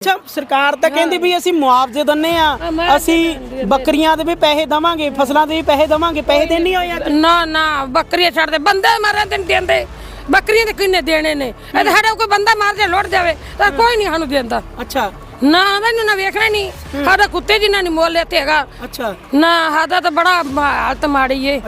ਅੱਛਾ ਸਰਕਾਰ ਤਾਂ ਕਹਿੰਦੀ ਵੀ ਅਸੀਂ ਮੁਆਵਜ਼ੇ ਦਿੰਨੇ ਆ। ਅਸੀਂ ਬੱਕਰੀਆਂ ਦੇ ਵੀ ਪੈਸੇ ਦਵਾਂਗੇ ਫਸਲਾਂ ਦੇ ਵੀ ਪੈਸੇ ਦਵਾਂਗੇ ਪੈਸੇ ਦੇਣੀ ਹੋਏ ਆ ਨਾ ਨਾ ਬੱਕਰੀਆਂ ਛੱਡ ਦੇ। ਬੰਦੇ ਮਾਰੇ ਤੇ ਨੀ ਦਿੰਦੇ। ਬੱਕਰੀਆਂ ਦੇ ਕਿੰਨੇ ਦੇਣੇ ਨੇ? ਇਹ ਤਾਂ ਸਾਡਾ ਕੋਈ ਬੰਦਾ ਮਾਰ ਜੇ ਲੁੱਟ ਜਾਵੇ ਤਾਂ ਕੋਈ ਨਹੀਂ ਸਾਨੂੰ ਦਿੰਦਾ। ਅੱਛਾ। ਨਾ ਮੈਨੂੰ ਨਾ ਵੇਖਣਾ ਨਹੀਂ। ਸਾਡਾ ਕੁੱਤੇ ਜਿੰਨਾ ਨਹੀਂ ਮੋਲ ਇੱਥੇ ਹੈਗਾ। ਅੱਛਾ। ਨਾ ਸਾਡਾ ਤਾਂ ਬੜਾ ਹਾਲਤ ਮਾੜੀ ਏ।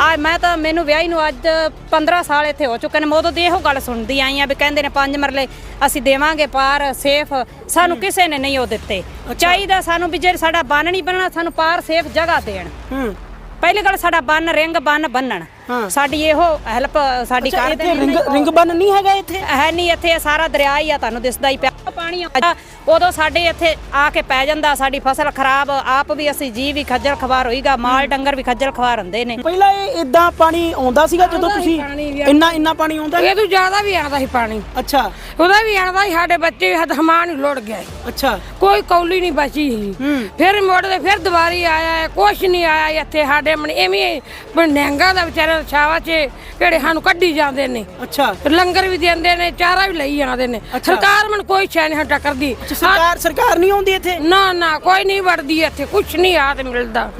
ਆ ਮੈਂ ਤਾਂ ਮੈਨੂੰ ਵਿਆਹੀ ਨੂੰ ਅੱਜ 15 ਸਾਲ ਇੱਥੇ ਹੋ ਚੁੱਕੇ ਨੇ ਮੈਂ ਉਦੋਂ ਦੀ ਇਹੋ ਗੱਲ ਸੁਣਦੀ ਆਈ ਆ ਵੀ ਕਹਿੰਦੇ ਨੇ ਪੰਜ ਮਰਲੇ ਅਸੀਂ ਦੇਵਾਂਗੇ ਪਾਰ ਸੇਫ ਸਾਨੂੰ ਕਿਸੇ ਨੇ ਨਹੀਂ ਉਹ ਦਿੱਤੇ। ਚਾਹੀਦਾ ਸਾਨੂੰ ਵੀ ਜੇ ਸਾਡਾ ਬੰਨ ਨਹੀਂ ਬਣਨਾ ਸਾਨੂੰ ਪਾਰ ਸੇਫ ਜਗ੍ਹਾ ਦੇਣ। ਹੂੰ। ਪਹਿਲੀ ਗੱਲ ਸਾਡਾ ਬੰਨ ਰਿੰਗ ਬੰਨ ਬੰਨਣ। ਸਾਡੀ ਇਹੋ ਹੈਲਪ ਸਾਡੀ ਕਰਦੇ ਇੱਥੇ ਰਿੰਗ ਬੰਨ ਨਹੀਂ ਹੈਗਾ ਇੱਥੇ? ਹੈ ਨਹੀਂ ਇੱਥੇ ਸਾਰਾ ਦਰਿਆ ਹੀ ਆ ਤੁਹਾਨੂੰ ਦਿਸਦਾ ਹੀ ਪਿਆ। ਪਾਣੀ ਆਉਂਦਾ ਉਦੋਂ ਸਾਡੇ ਇੱਥੇ ਆ ਕੇ ਪੈ ਜਾਂਦਾ ਸਾਡੀ ਫਸਲ ਖਰਾਬ ਆਪ ਵੀ ਅਸੀਂ ਜੀ ਵੀ ਖੱਜਲ ਖਵਾਰ ਹੋਈਗਾ ਮਾਲ ਡੰਗਰ ਵੀ ਖੱਜਲ ਖਵਾਰ ਹੁੰਦੇ ਨੇ। ਪਹਿਲਾਂ ਇਹ ਇਦਾਂ ਪਾਣੀ ਆਉਂਦਾ ਸੀਗਾ ਜਦੋਂ ਤੁਸੀਂ ਇੰਨਾ ਇੰਨਾ ਪਾਣੀ ਆਉਂਦਾ ਇਹ ਤੋਂ ਜ਼ਿਆਦਾ ਵੀ ਆਉਂਦਾ ਸੀ ਪਾਣੀ। ਅੱਛਾ। ਉਹਦਾ ਵੀ ਆਉਂਦਾ ਸੀ ਸਾਡੇ ਬੱਚੇ ਵੀ ਹੱਥ ਹਮਾਨ ਲੁੜ ਗਏ ਅੱਛਾ। ਕੋਈ ਕੌਲੀ ਨਹੀਂ ਬਚੀ ਸੀ। ਹੂੰ। ਫਿਰ ਮੋੜਦੇ ਫਿਰ ਦੁਬਾਰੀ ਆਇਆ ਹੈ ਕੁਛ ਨਹੀਂ ਆਇਆ ਇੱਥੇ ਸਾਡੇ ਮਨ ਐਵੇਂ ਨਹਿੰਗਾ ਦਾ ਵਿਚਾਰਾ ਛਾਵਾ 'ਚ ਕਿਹੜੇ ਸਾਨੂੰ ਕੱਢੀ ਜਾਂਦੇ ਨੇ। ਅੱਛਾ। ਲੰਗਰ ਵੀ ਦਿੰਦੇ ਨੇ ਚਾਰਾ ਵੀ ਲਈ ਜਾਂਦੇ ਨੇ। ਸਰਕਾਰ ਮਨ ਕੋਈ ਸ਼ੈ ਨਹੀਂ ਟੱਕਰਦੀ ਸਰਕਾਰ ਸਰਕਾਰ ਨਹੀਂ ਆਉਂਦੀ ਇੱਥੇ? ਨਾ ਨਾ ਕੋਈ ਨਹੀਂ ਵੜਦੀ ਇੱਥੇ ਕੁਛ ਨਹੀਂ ਆ ਤੇ ਮਿਲਦਾ।